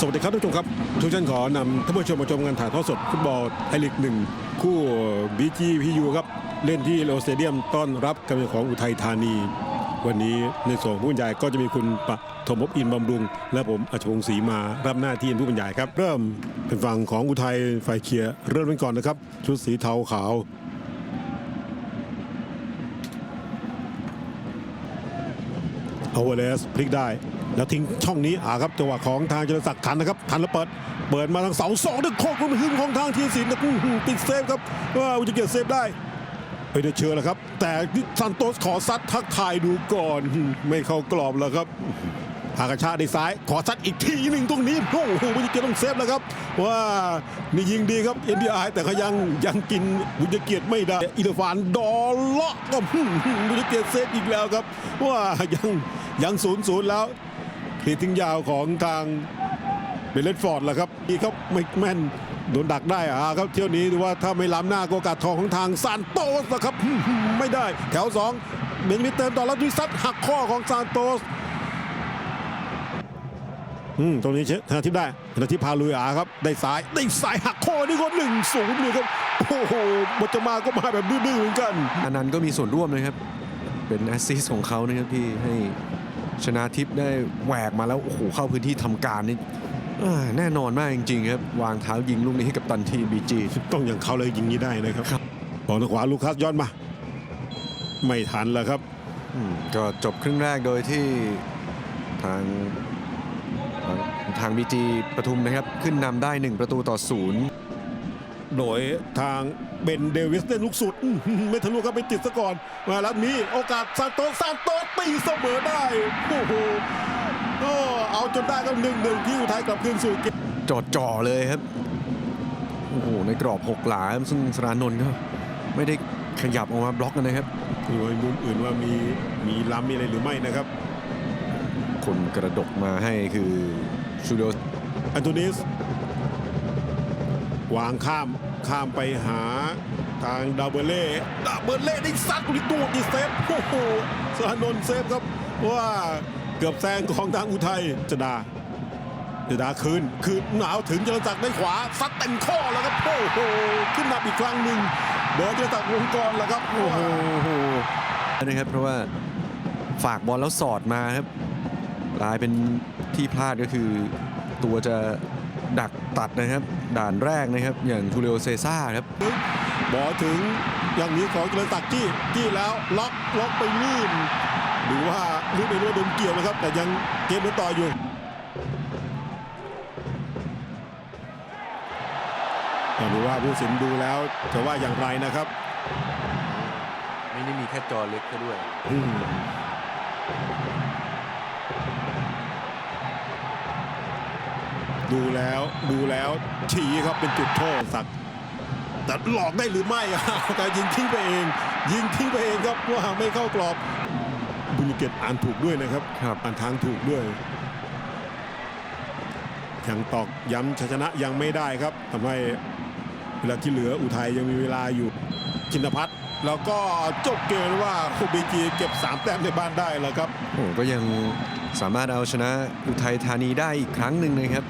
สวัสดีครับทุกผู้ชมครับทุกท่านขอนำท่านผู้ชมมาชมการถ่ายทอดสดฟุตบอลไทยลีกหนึ่งคู่บีจีพียูครับ เล่นที่โลสเตเดียมต้อนรับการเล่นของอุทัยธานี วันนี้ในส่วนของผู้บรรยายก็จะมีคุณปฐมภพอินบำรุง และผมอัจฉริยศรีมารับหน้าที่เป็นผู้บรรยายครับ เริ่มเป็นฝั่งของอุทัยฝ่ายเคลียร์เริ่มกันก่อนนะครับ ชุดสีเทาขาวโอเวอร์เลสพลิกได้ แล้วทิ้งช่องนี้อ่าครับจังหวะของทางเจริญศักดิ์ทันนะครับทันแล้วเปิดเปิดมาทางเสาสองดึงโคกลงหึ่งของทางทีมศิลป์นะอื้อหือติดเซฟครับว่าอุจเกียรติเซฟได้ไปได้เชื่อแล้วครับ แต่ซันโตสขอซัดทักทายดูก่อน ไม่เข้ากรอบแล้วครับหากระชาได้ซ้าย ขอซัดอีกทีหนึ่งตรงนี้โอ้โหอุจเกียรติต้องเซฟแล้วครับ ว่านี่ยิงดีครับ NDI แต่เขายังยังกินบุญเกียรติไม่ได้อิเลฟานดอลเลาะก็อื้อหือบุญเกียรติเซฟอีกแล้วครับ ว่ายังยังศูนย์ศูนย์แล้ว ทีทิ้งยาวของทางเบลเลตฟอร์ดแหละครับนี่เขาไม่แม่นโดนดักได้อะครับเที่ยวนี้ดูว่าถ้าไม่ล้ำหน้าก็กาสทองของทางซานโตสนะครับไม่ได้แถวสองเบนมิเติมต่อแล้วดิซัดหักข้อของซานโตสอืมตรงนี้เชนาทิพได้ธนาทิพพาลุยอาครับ ได้สายได้สายหักข้อนี่ก็หนึ่งศูนย์เลยครับโอ้โหบทจมาก็มาแบบดื้อๆเหมือนกันอนันต์ก็มีส่วนร่วมนะครับ เป็นแอสซิสต์ของเขานะครับที่ให้ ชนะทิพย์ได้แหวกมาแล้วโอ้โหเข้าพื้นที่ทำการนี่อ่าแน่นอนมากจริงๆครับ วางเท้ายิงลูกนี้ให้กับตันทีบีจีต้องอย่างเขาเลยยิงนี้ได้นะครับครับบอลทางขวาลูคัสย้อนมา ไม่ทันแล้วครับก็จบครึ่งแรกโดยที่ทางทางทางบีจีปทุมนะครับ ขึ้นนำได้ 1 ประตูต่อศูนย์ โดยทางเบนเดวิสได้ลูกสุดอื้อหือไม่ทะลุครับไปติดซะก่อน มาแล้วมีโอกาสซานโตสซานโตสตีเสมอได้ โอ้โหก็เอาจนได้ก็หนึ่งหนึ่งที่อุทัยกลับคืนสู่เกมจอดจ่อเลยครับ โอ้โห ในกรอบหกหลาครับซึ่งสรานนท์ก็ไม่ได้ขยับออกมาบล็อกนะครับดูไอ้มุมอื่นว่ามีมีล้ำมีอะไรหรือไม่นะครับ คนกระดกมาให้คือชูโดอันโทนิสวางข้าม ข้ามไปหาทางดาวเบเล่ดาวเบเล่ได้ซัดลูกนี้ตัวดีเซฟโอ้โหสานนท์เซฟครับว่าเกือบแซงของทางอุทัยจดาจดาคืนคืนหนาวถึงจรศักดิ์ได้ขวาซัดเต็มข้อแล้วครับโอ้โหขึ้นนำอีกครั้งหนึ่งโดยจรศักดิ์วงกรแล้วครับโอ้โหนะครับเพราะว่าฝากบอลแล้วสอดมาครับกลายเป็นที่พลาดก็คือตัวจะ ดักตัดนะครับ ด่านแรกนะครับ อย่างทูเรโอเซซ่าครับบอลถึงอย่างนี้ของเจริญศักดิ์จี้จี้แล้วล็อกล็อกไปลื่นดูว่าลูกในรั้วโดนเกี่ยวนะครับ แต่ยังเกมเดินต่ออยู่ไม่รู้ว่าผู้สินดูแล้วจะว่าอย่างไรนะครับ ไม่ได้มีแค่จอเล็กก็ด้วย ดูแล้วดูแล้วฉีครับเป็นจุดโทษสักดิ์แต่หลอกได้หรือไม่อะแต่ยิงทิ้งไปเอง ยิงทิ้งไปเองครับว่าไม่เข้ากรอบบุญเกตอ่านถูกด้วยนะครับครับอ่านทางถูกด้วยยังตอกย้ำชัยชนะยังไม่ได้ครับทำให้เวลาที่เหลืออุทัยยังมีเวลาอยู่ชินพัฒน์แล้วก็จบเกมว่าคูบีจีเก็บ 3 แต้มในบ้านได้แล้วครับโอ้ก็ยังสามารถเอาชนะอุทัยธานีได้อีกครั้งหนึ่งนะครับ